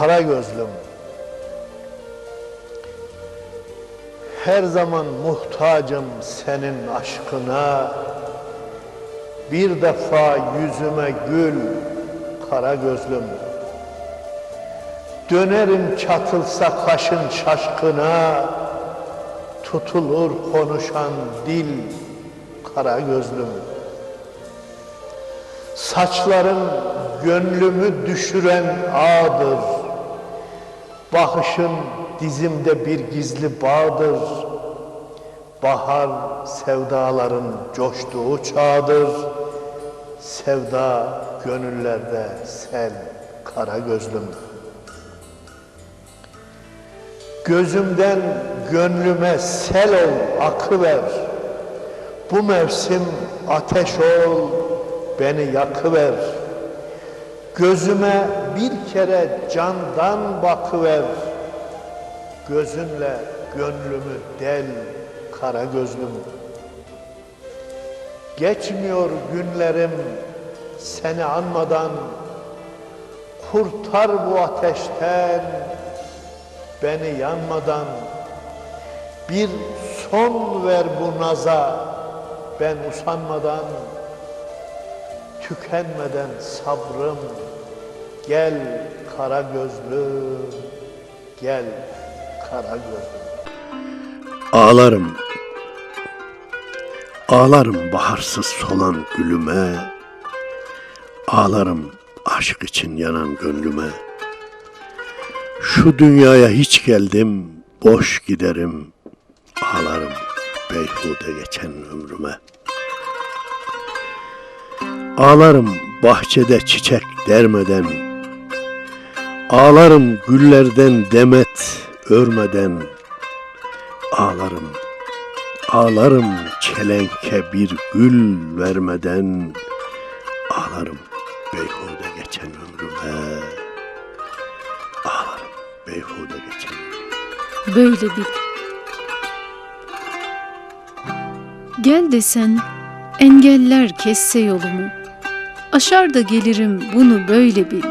kara gözlüm. Her zaman muhtacım senin aşkına. Bir defa yüzüme gül kara gözlüm. Dönerim çatılsa kaşın şaşkına. Tutulur konuşan dil kara gözlüm. Saçların gönlümü düşüren ağdır. Bakışın dizimde bir gizli bağdır. Bahar sevdaların coştuğu çağdır. Sevda gönüllerde sel kara gözlüm. Gözümden gönlüme sel ol akıver. Bu mevsim ateş ol beni yakıver. Gözüme bir kere candan bakıver. Gözünle gönlümü del kara gözlüm. Geçmiyor günlerim seni anmadan. Kurtar bu ateşten beni yanmadan. Bir son ver bu naza ben usanmadan. Tükenmeden sabrım gel kara gözlüm gel kara gözlüm. Ağlarım, ağlarım baharsız solan gülüme, ağlarım aşk için yanan gönlüme. Şu dünyaya hiç geldim, boş giderim, ağlarım beyhude geçen ömrüme. Ağlarım bahçede çiçek dermeden, ağlarım güllerden demet örmeden, Ağlarım, ağlarım çelenke bir gül vermeden. Ağlarım beyhude geçen ömrüme. Ağlarım beyhude geçen Böyle bil. Gel desen engeller kesse yolumu. Aşar da gelirim bunu böyle bil.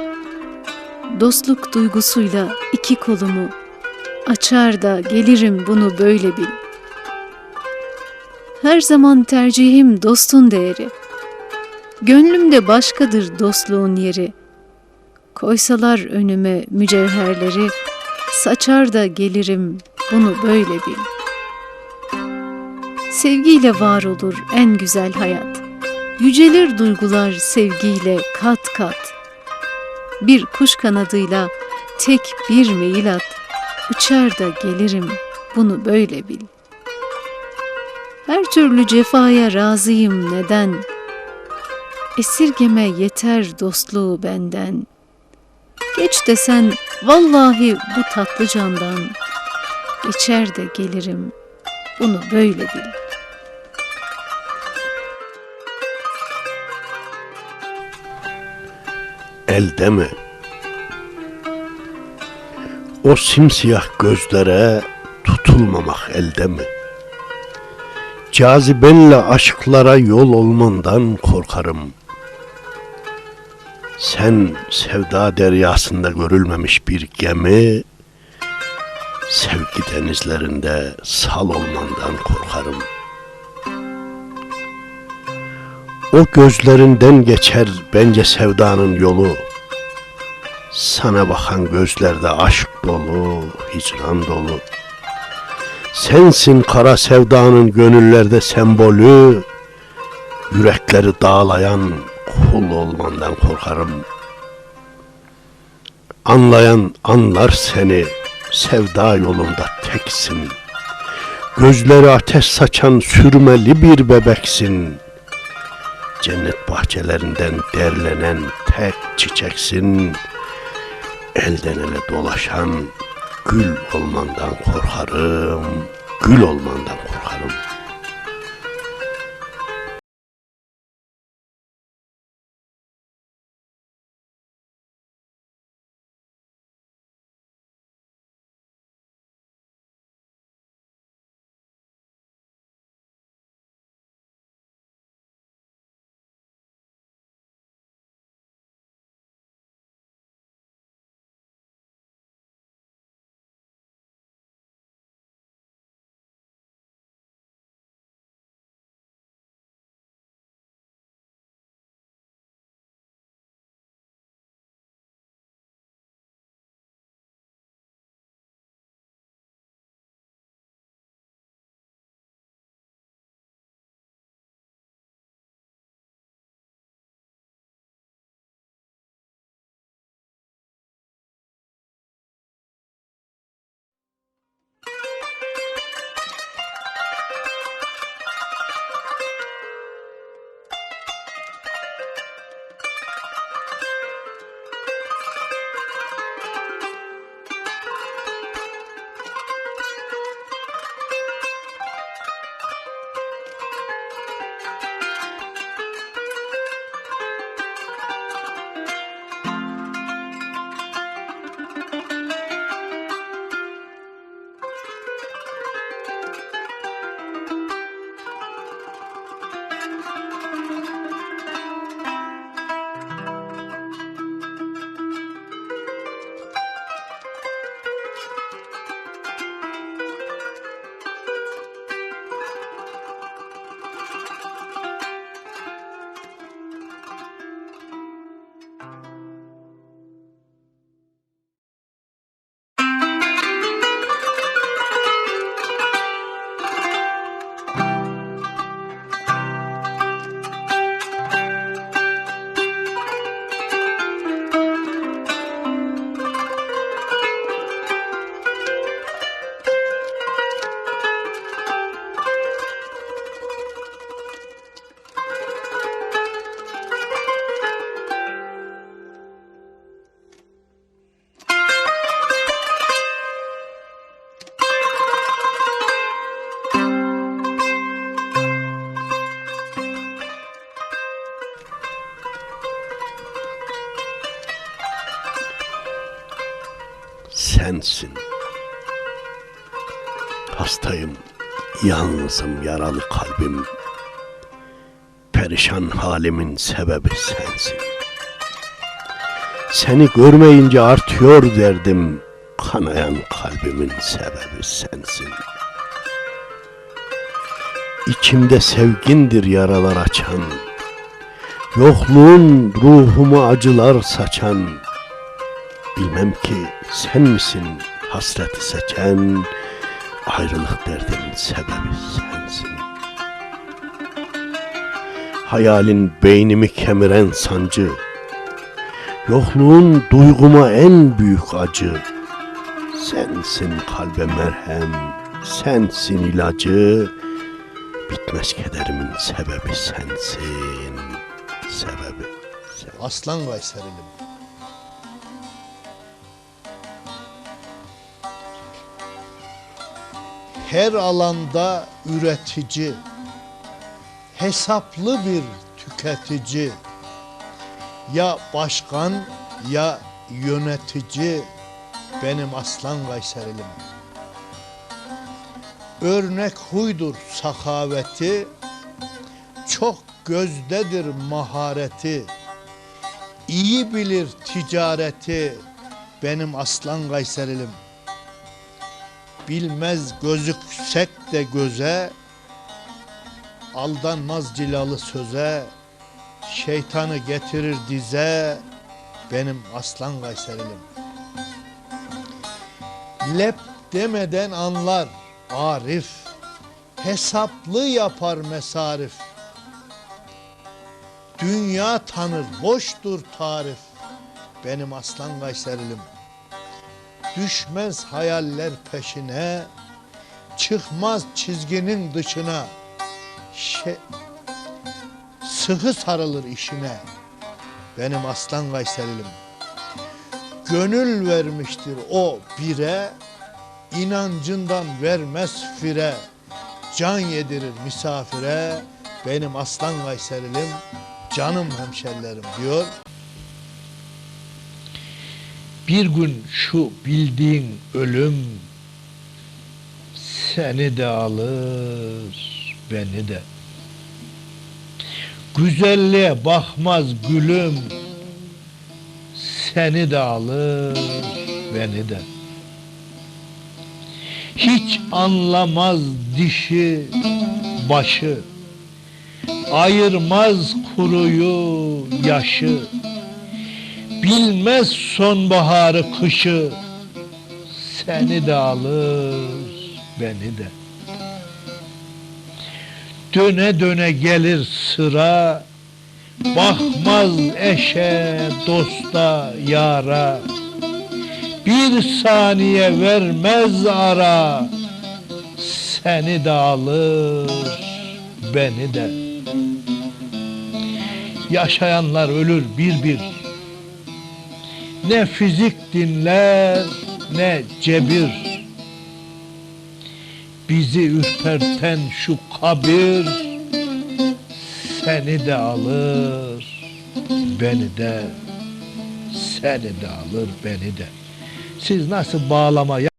Dostluk duygusuyla iki kolumu açar da gelirim bunu böyle bil. Her zaman tercihim dostun değeri. Gönlümde başkadır dostluğun yeri. Koysalar önüme mücevherleri, saçar da gelirim bunu böyle bil. Sevgiyle var olur en güzel hayat. Yücelir duygular sevgiyle kat kat. Bir kuş kanadıyla tek bir meyil at. Uçar da gelirim bunu böyle bil. Her türlü cefaya razıyım neden? Esirgeme yeter dostluğu benden. Geç desen vallahi bu tatlı candan. Geçer de gelirim bunu böyle bil. Elde mi? O simsiyah gözlere tutulmamak elde mi? Cazibenle aşklara yol olmandan korkarım. Sen sevda deryasında görülmemiş bir gemi, sevgi denizlerinde sal olmandan korkarım. O gözlerinden geçer bence sevdanın yolu. Sana bakan gözlerde aşk dolu, hicran dolu. Sensin kara sevdanın gönüllerde sembolü. Yürekleri dağlayan kul olmandan korkarım. Anlayan anlar seni, sevda yolunda teksin. Gözleri ateş saçan sürmeli bir bebeksin. Cennet bahçelerinden derlenen tek çiçeksin. Elden ele dolaşan gül olmandan korkarım. Gül olmandan korkarım. Sensin. Hastayım, yalnızım yaralı kalbim. Perişan halimin sebebi sensin. Seni görmeyince artıyor derdim. Kanayan kalbimin sebebi sensin. İçimde sevgindir yaralar açan. Yokluğun ruhumu acılar saçan. Bilmem ki sen misin hasreti seçen. Ayrılık derdimin sebebi sensin. Hayalin beynimi kemiren sancı. Yokluğun duyguma en büyük acı. Sensin kalbe merhem, sensin ilacı. Bitmez kederimin sebebi sensin. Sebebi sen. Aslan Kayserili'm. Her alanda üretici, hesaplı bir tüketici, ya başkan ya yönetici benim aslan Kayserili'm. Örnek huydur sakaveti, çok gözdedir mahareti. İyi bilir ticareti benim aslan Kayserilim. Bilmez gözüksek de göze, aldanmaz cilalı söze, şeytanı getirir dize benim aslan Kayserilim. Lep demeden anlar Arif, hesaplı yapar mesarif. Dünya tanır, boştur tarif. Benim aslan Kayserilim. Düşmez hayaller peşine, çıkmaz çizginin dışına. Şe sıkı sarılır işine. Benim aslan Kayserilim. Gönül vermiştir o bire, inancından vermez fire. Can yedirir misafire, benim aslan Kayserilim, canım hemşerilerim diyor. Bir gün şu bildiğin ölüm seni de alır, beni de. Güzelliğe bakmaz gülüm seni de alır, beni de. Hiç anlamaz dişi, başı, ayırmaz kuruyu, yaşı. Bilmez sonbaharı kışı. Seni de alır beni de. Döne döne gelir sıra. Bakmaz eşe dosta yara. Bir saniye vermez ara. Seni de alır beni de. Yaşayanlar ölür bir bir ne fizik dinler ne cebir. Bizi ürperten şu kabir Seni de alır beni de Seni de alır beni de. Siz nasıl bağlama